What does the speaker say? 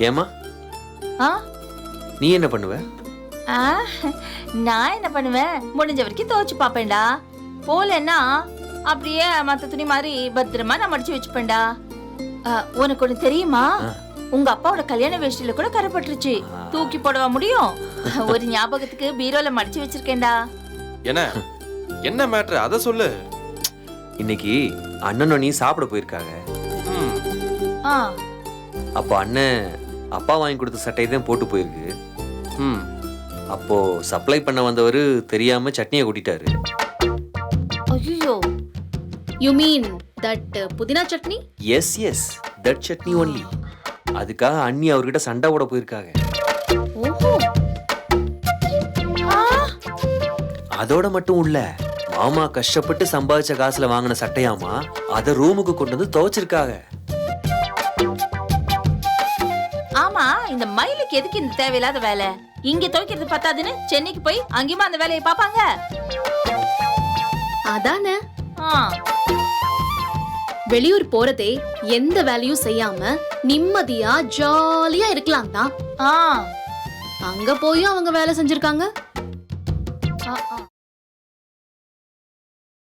ஏமா ஆ? நீ என்ன பண்ணுவ? ஆ, நான் என்ன பண்ணுவேன்? முடிஞ்ச வரைக்கும் துவைச்சு பாப்பேன்டா போலன்னா அப்படியே மத்த துணி மாதிரி பத்திரமா நான் மடிச்சு வச்சுப்பேன்டா. ஆ, உனக்கு ஒண்ணு தெரியுமா? ஆ. உங்க அப்பாவோட கல்யாண வேஷ்டியில கூட கரைப்பட்டுருச்சு. ஆ. தூக்கி போடவா முடியும்? ஒரு ஞாபகத்துக்கு பீரோல மடிச்சு வச்சிருக்கேன்டா. என்ன? என்ன மேட்ரு அதை சொல்லு. இன்னைக்கு அண்ணனும் நீ சாப்பிட போயிருக்காங்க. ம், ஆ. அப்போ அண்ணன் அப்பா வாங்கி கொடுத்த சட்டையை தான் போட்டு போயிருக்கு. ம். அப்போ சப்ளை பண்ண வந்தவர் தெரியாம சட்னியை கொட்டிட்டாரு. ஐயோ. யூ மீன் தட் புதினா chutney? Yes yes that chutney only அதுக்காக அண்ணி அவர்கிட்ட சண்டை போட போயிருக்காங்க. அதோட மட்டும் இல்ல மாமா கஷ்டப்பட்டு சம்பாதிச்ச காசுல வாங்கின சட்டையாமா அத ரூமுக்கு கொண்டு வந்து துவைச்சிருக்காங்க. ஆமா இந்த மயிலுக்கு எதுக்கு இந்த தேவையில்லாத வேலை? இங்க துவைக்கிறது பத்தாதுன்னு சென்னைக்கு போய் அங்கேயுமா அந்த வேலையை பாப்பாங்க அதானே? வெளியூர் போறதே எந்த வேலையும் செய்யாம நிம்மதியா ஜாலியா இருக்கலாம் தான் அங்க போயும் அவங்க வேலை செஞ்சிருக்காங்க.